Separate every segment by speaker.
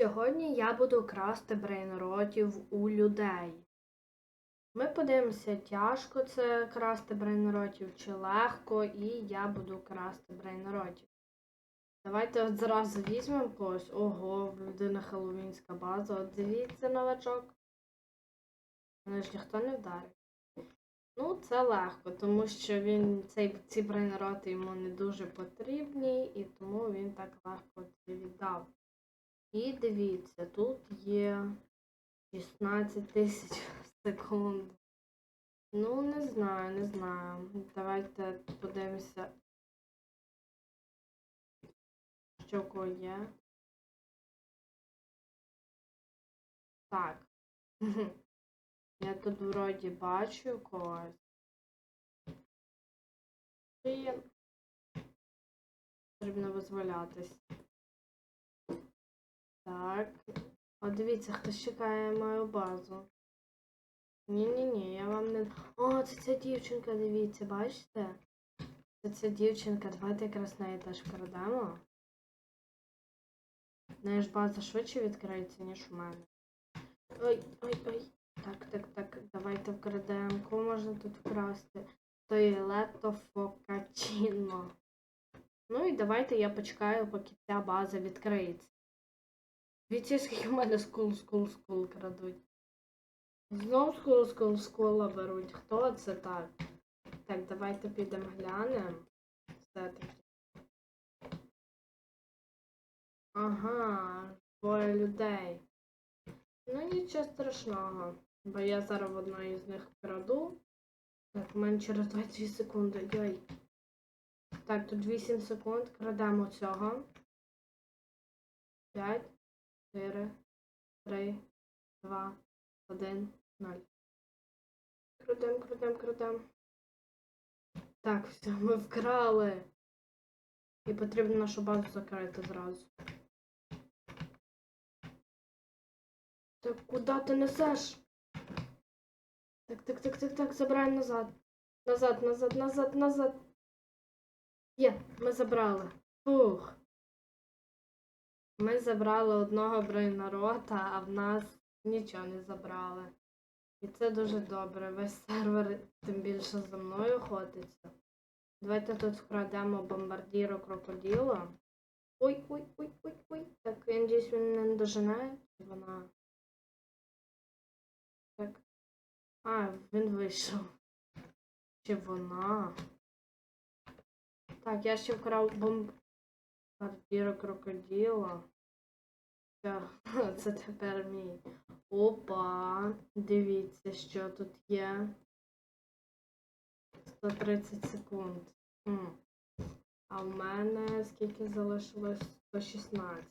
Speaker 1: Сьогодні я буду красти брейнротів у людей. Ми подивимося, тяжко це красти брейнротів чи легко, і я буду красти брейнротів. Давайте от зразу візьмемо когось. Ого, в людини хеллоуінська база. От дивіться, новачок. Мене ж ніхто не вдарить. Ну, це легко, тому що він цей, ці брейнроти йому не дуже потрібні, і тому він так легко це віддав. І дивіться, тут є 16 тисяч секунд. Ну, не знаю, не знаю. Давайте подивимося, що кого є. Так. Я тут вроді бачу когось. Блін. Потрібно визволятись. Так. О, дивіться, хтось чекає мою базу. Ні-ні-ні, я вам не. О, це ця дівчинка, дивіться, бачите? Це ця дівчинка, давайте якраз неї теж вкрадемо. В неї ж база швидше відкриється, ніж у мене. Ой, ой, ой. Так, так, так, давайте вкрадемо. Кого можна тут вкрасти? Тойлето Фокачіно. Ну і давайте я почекаю, поки ця база відкриється. Дивіться, скільки в мене скул, скул, скул крадуть. Знов скул, скул, скула беруть. Хто це так? Так, давайте підемо глянемо. Ага, двоє людей. Ну нічого страшного. Бо я зараз в одної з них вкраду. Так, в мене через 22 секунди. Йой. Так, тут 8 секунд. Крадемо цього. 5, 4, 3, 2, 1, 0. Крадем, крадем, крадем. Так, все, ми вкрали. І потрібно нашу базу закрити зразу. Так, куди ти несеш? Так, так, так, так, так, забираємо назад. Назад, назад, назад, назад. Є, ми забрали. Фух. Ми забрали одного брейнарота, а в нас нічого не забрали. І це дуже добре. Весь сервер тим більше за мною ходиться. Давайте тут вкрадемо бомбардіру крокодила. Ой, ой, ой, ой, ой. Так, я надіюсь, він не дожене. Чи вона. Так. А, він вийшов. Чи вона? Так, я ще вкрав бомбардіру крокодила. Це тепер мій. Опа, дивіться, що тут є. 130 секунд. А в мене скільки залишилось? 116.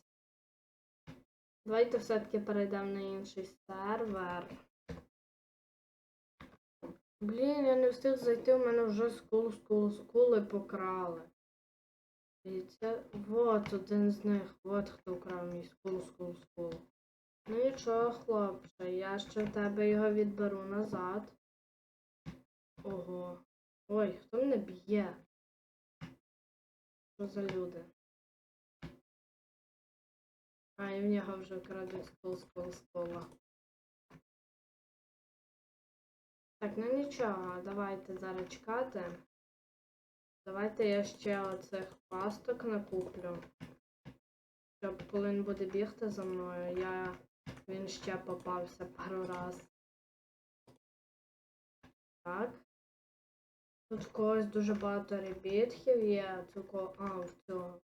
Speaker 1: Давайте все-таки перейдемо на інший сервер. Блін, я не встиг зайти, у мене вже скул, скул, скули покрали. Дивіться, вот один з них, от хто вкрав мій скул, скул, скул. Ну нічого, хлопче, я ще в тебе його відберу назад. Ого. Ой, хто мене б'є? Що за люди? А, і в нього вже крадуть скул, скул, скула. Так, ну нічого, давайте зараз чекати. Давайте я ще оцих пасток накуплю. Щоб коли він буде бігти за мною, я він ще попався пару раз. Так. Тут когось дуже багато ребітків є. Цього... А, в цього.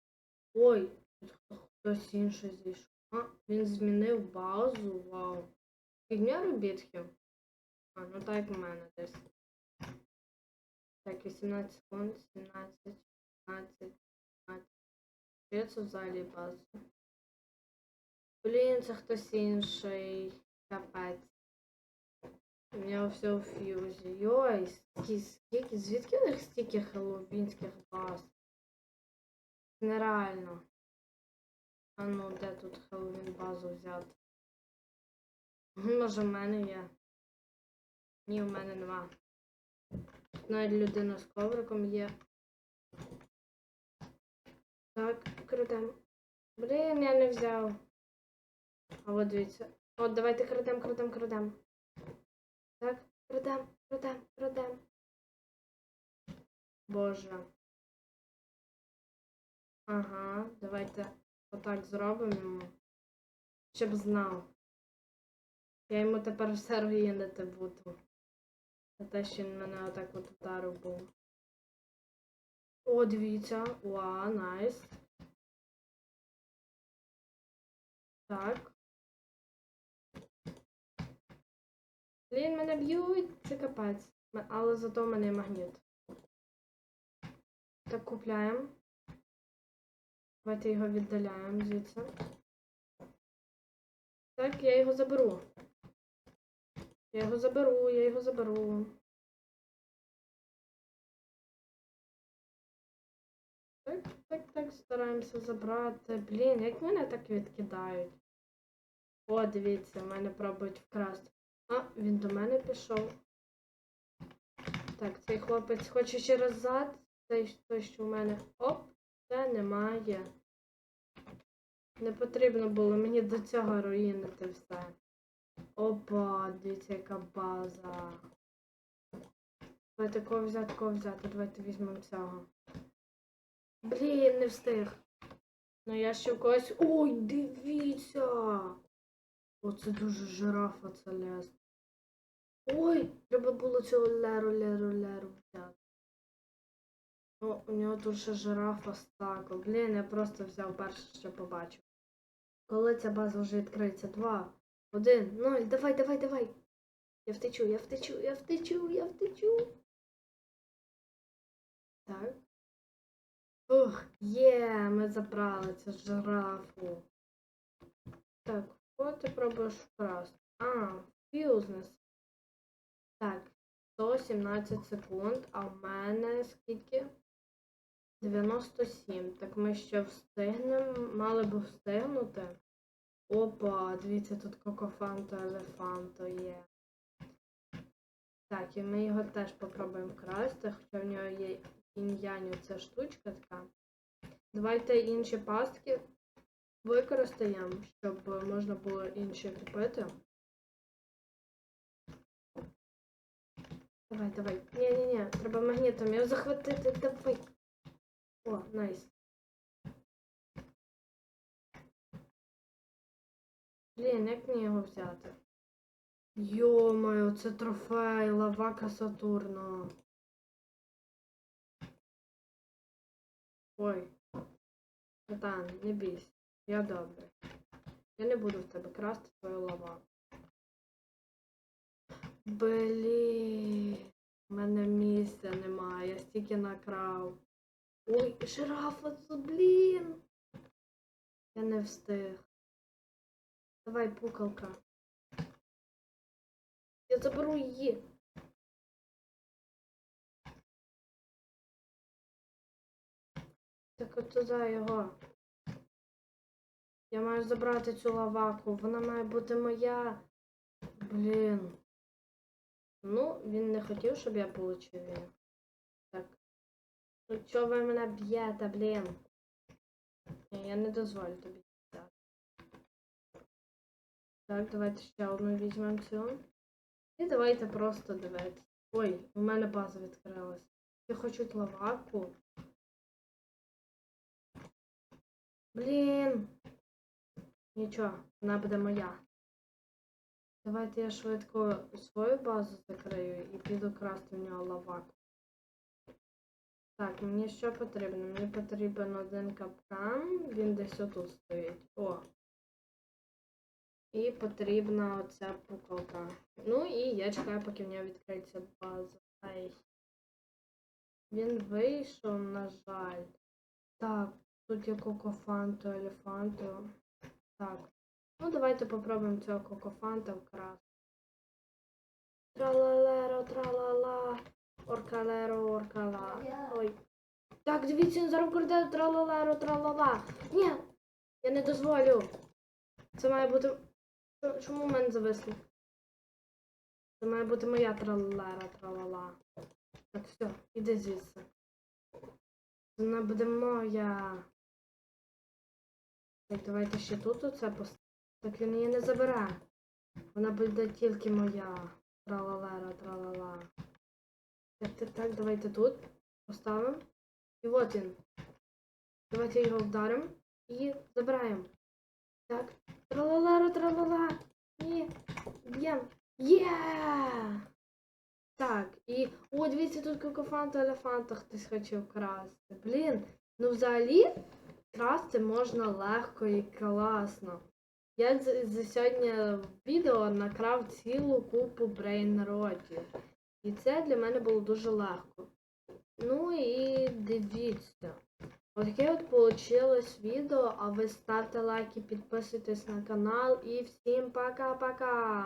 Speaker 1: Ой, тут хтось інший зійшов. А, він змінив базу, вау. Фігня ребітків. А, ну так в мене десь. Так, 18 секунд, 17, 15, 15. Що це взагалі база? Блін, це хтось інший. Капець. У нього все у фьюзі. Йой, скільки, звідки у них стільки хеллоуінських баз? Нереально. А ну, де тут Хеллоуін базу взяти? Може в мене є. Ні, в мене нема. Навіть людина з ковриком є. Так, крадемо. Блін, я не взяв. А от дивіться. От давайте крадем, крадем, крадем. Так, крадем, крадем, крадем. Боже. Ага, давайте отак зробимо йому. Щоб знав. Я йому тепер все руїнити буду. Те, що мене отак от ударив був. О, дивіться. Уа, найс. Так. Блін, мене б'ють, це капець. Але зато в мене магніт. Так, купляємо. Давайте його віддаляємо звідси. Так, я його заберу. Я його заберу, я його заберу. Так, так, так, стараємося забрати. Блін, як мене так відкидають. О, дивіться, мене пробують вкрасти. А, він до мене пішов. Так, цей хлопець хоче через зад. Цей той, що в мене. Оп, це немає. Не потрібно було мені до цього руїнити все. Опа, дивіться, яка база. Давайте кого взяти, кого взяти. Давайте візьмемо цього. Блін, не встиг. Ну я ще когось. Ой, дивіться! Оце дуже жирафа це лес. Ой, треба було цього леру, леру, леру взяти. О, у нього тут ще жирафа стако. Блін, я просто взяв перше, що побачив. Коли ця база вже відкриється? Два, один, ноль, давай, давай, давай. Я втечу, я втечу, я втечу, я втечу. Так. Ух, є, ми забрали цю жирафу. Так, що ти пробуєш вкрасти? А, фьюзнес. Так, 117 секунд, а в мене скільки? 97. Так ми ще встигнемо, мали б встигнути. Опа, дивіться, тут кокофанто елефанто є. Так, і ми його теж попробуємо вкрасти, хоча в нього є ін'яню ця штучка така. Давайте інші пастки використаємо, щоб можна було інші купити. Давай, давай. Ні-ні-ні, треба магнітом його захватити. Давай. О, найс. Блін, як мені його взяти? Йо-моє, це трофей, лавака Сатурна. Ой. Братан, не бійся. Я добрий. Я не буду в тебе красти твою лаваку. Блін. У мене місця немає, я стільки накрав. Ой, жирафа, блін. Я не встиг. Давай, пукалка. Я заберу її. Так от туди його. Я маю забрати цю лаваку. Вона має бути моя. Блін. Ну, він не хотів, щоб я получив її. Так. Ну чого ви мене б'єте, блін? Ні, я не дозволю тобі так. Давайте ще одну візьмемо цю. І давайте просто дивитися. Ой, у мене база відкрилась. Я хочу лаваку. Блін. Нічого, вона буде моя. Давайте я швидко свою базу закрию і піду красти в нього лаваку. Так, мені що потрібно? Мені потрібен один капкан, він десь отут стоїть. О. І потрібна оця пукалка. Ну і я чекаю, поки в нього відкриється база. Ай. Він вийшов, на жаль. Так, тут є кокофанто, елефанто. Так. Ну, давайте попробуємо цього кокофанта вкрасти. Тралалеро, тралала. Оркалеро, оркала. Ой. Так, дивіться, він зараз краде тралалеро, тралала. Ні, я не дозволю. Це має бути. Чо- Чому в мене зависло? Це має бути моя тралалера, тралала. Так, все, іди звідси. Вона буде моя. Так, давайте ще тут оце поставимо. Так він її не забере. Вона буде тільки моя. Тралалера, тралала. Так, так, так, давайте тут поставимо. І от він. Давайте його вдаримо і забираємо. Так. Тралалера, тралала. Ні. Б'єм. Є! Так, і. О, дивіться, тут кокофанта елефанта хтось хоче вкрасти. Блін, ну взагалі красти можна легко і класно. Я за, за сьогодні в відео накрав цілу купу брейнротів. І це для мене було дуже легко. Ну і дивіться. Отаке от получилось відео, а ви ставте лайки, підписуйтесь на канал і всім пока-пока!